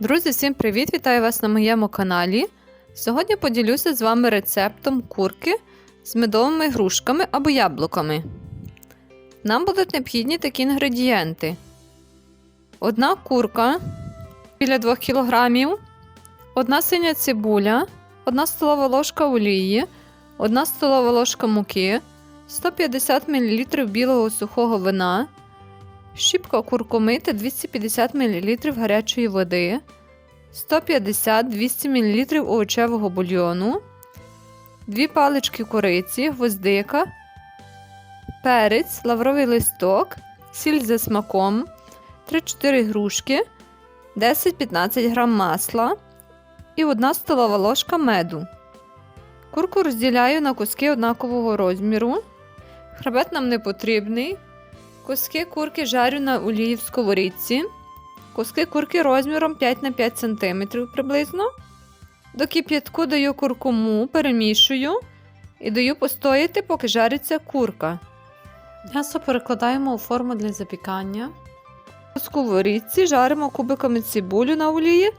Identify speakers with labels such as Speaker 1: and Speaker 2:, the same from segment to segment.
Speaker 1: Друзі, всім привіт! Вітаю вас на моєму каналі. Сьогодні поділюся з вами рецептом курки з медовими грушками або яблуками. Нам будуть необхідні такі інгредієнти: одна курка біля 2 кг, одна синя цибуля, одна столова ложка олії, одна столова ложка муки, 150 мл білого сухого вина. Щіпка куркуми та 250 мл гарячої води, 150-200 мл овочевого бульйону, 2 палички кориці, гвоздика, перець, лавровий листок, сіль за смаком, 3-4 грушки, 10-15 г масла і 1 столова ложка меду. Курку розділяю на куски однакового розміру. Хребет нам не потрібний. Куски курки жарю на олії в сковорідці. Куски курки розміром 5 на 5 см приблизно. До кип'ятку даю куркуму, перемішую і даю постояти, поки жариться курка. М'ясо перекладаємо у форму для запікання. У сковорідці жаримо кубиками цибулю на олії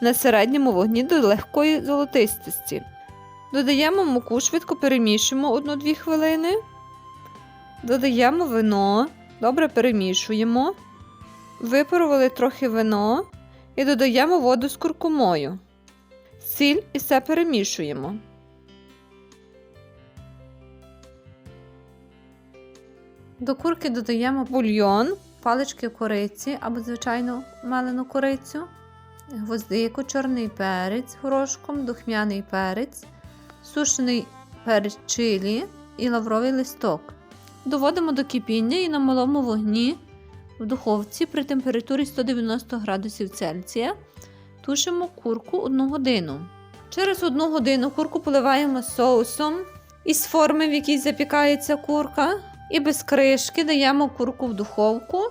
Speaker 1: на середньому вогні до легкої золотистості. Додаємо муку, швидко перемішуємо 1-2 хвилини. Додаємо вино, добре перемішуємо, випарували трохи вино і додаємо воду з куркумою. Сіль і все перемішуємо. До курки додаємо бульйон, палички кориці або, звичайно, мелену корицю, гвоздику, чорний перець горошком, духмяний перець, сушений перець чилі і лавровий листок. Доводимо до кипіння і на малому вогні в духовці при температурі 190 градусів Цельсія тушимо курку 1 годину. Через 1 годину курку поливаємо соусом із форми, в якій запікається курка, і без кришки даємо курку в духовку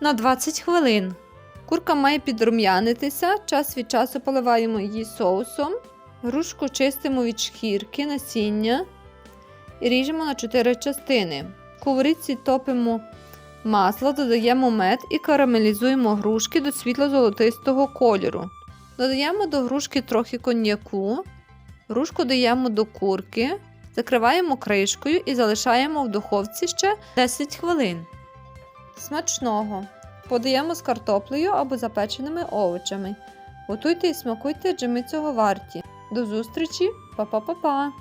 Speaker 1: на 20 хвилин. Курка має підрум'янитися, час від часу поливаємо її соусом, грушку чистимо від шкірки, насіння ріжемо на 4 частини. Сковорідці топимо масло, додаємо мед і карамелізуємо грушки до світло-золотистого кольору. Додаємо до грушки трохи коньяку, грушку даємо до курки, закриваємо кришкою і залишаємо в духовці ще 10 хвилин. Смачного! Подаємо з картоплею або запеченими овочами. Готуйте і смакуйте, адже ми цього варті. До зустрічі, Па-па-па-па!